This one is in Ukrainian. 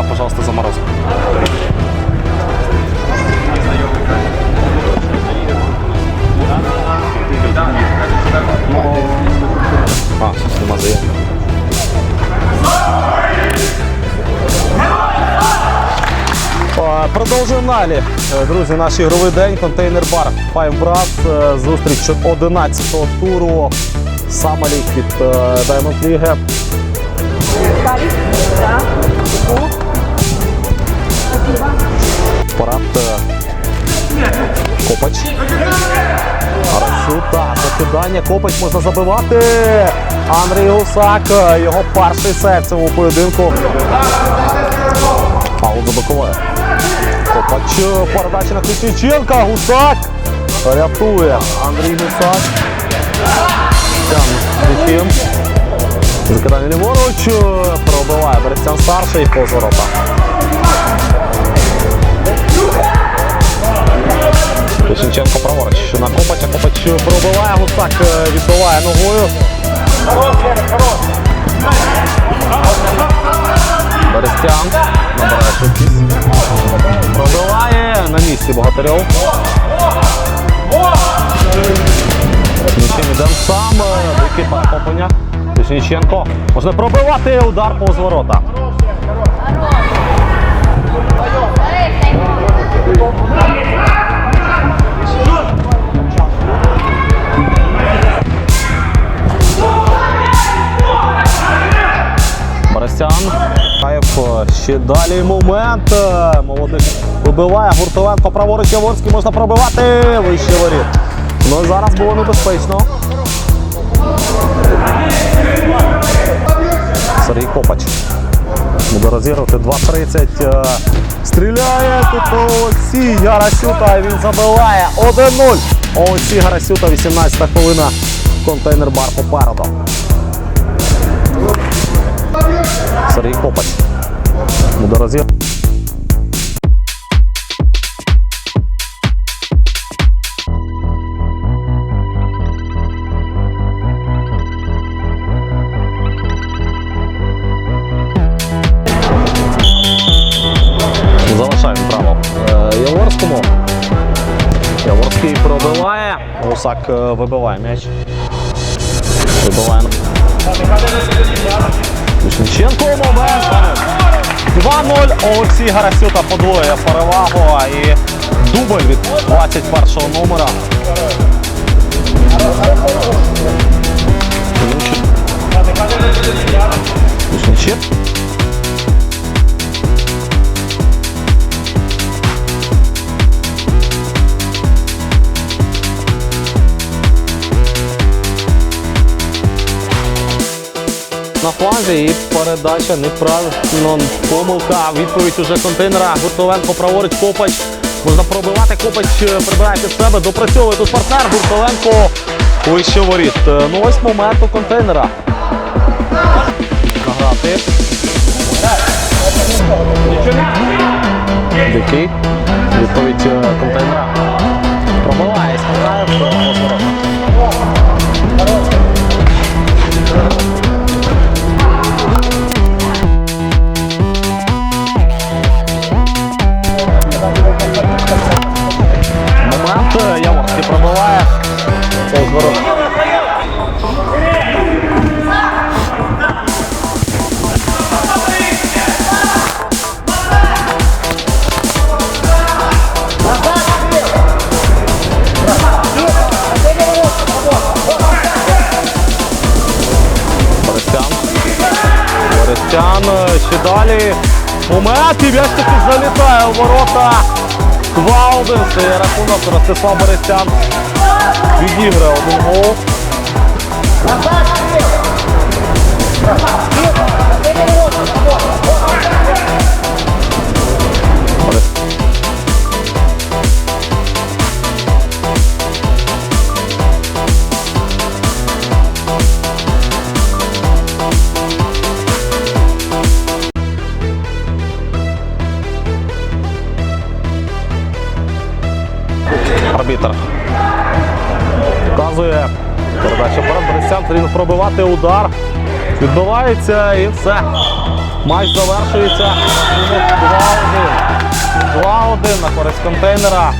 Сюда, пожалуйста, заморозку. А, щось нема заявки. Продовжуємо далі. Е, Друзі, наш ігровий день, контейнер бар Five Brass. Е, Зустріч 11-го туру. Самолік від е, Diamond League. Да. Парад е, Копач. Арасюта. Закидання. Копач можна забивати. Андрій Гусак. е, Його перший сет цьому поєдинку. Аут за боковою. Копач. е, Передача на Ключиченка. Гусак. Рятує. Андрій Гусак. Ключим. Закидання ліворуч. Пробиває Берестян старший по воротах. Гусак е, відбиває ногою. Берестян набирає швидкість. Пробиває на місці Богатирьов. Нічим йдемо сам. е, екіпа Попеня. Лисенченко. Можна пробивати удар по зворота. Борисян. Хаєв ще далі момент. Е, Молодик вибиває Гуртовенко. Праворуч Яворський можна пробивати. Вище воріт. Ну зараз було небезпечно. Сергій Копач. Буде розігрувати 2.30. Е, Стріляє тут Олексій Гарасюта. і Він забиває 1-0. Олексій Гарасюта, 18 хвилина. Контейнер бар попереду. Копач. Буде розігрувати. Залишаємо право е, Яворському. Яворський пробиває. Гусак е, вибиває м'яч. Вибиває. Міщенко момент. 2-0. Олексій Гарасюта подвоює перевагу і дубль від 21-го номера. На і передача неправильно помилка. Відповідь уже контейнера. Гуртовенко праворуч Копач. Можна пробивати. Копач е, прибирає під себе. Допрацьовує тут партнер. Гуртовенко вище воріт. Е, Ну ось момент у контейнера. Награти. Дикий. Відповідь е, контейнера. Пробиває. Співає Розворот. Борисян. Е, ще далі. Момент і таки залітає у ворота. 2-1. Рахунок. Ростислав Борисян відіграє один гол. Борис- Показує передача вперед. Борисян потрібно пробивати удар. Відбувається і все. Матч завершується. Рахунок 2-1. 2-1 на користь контейнера.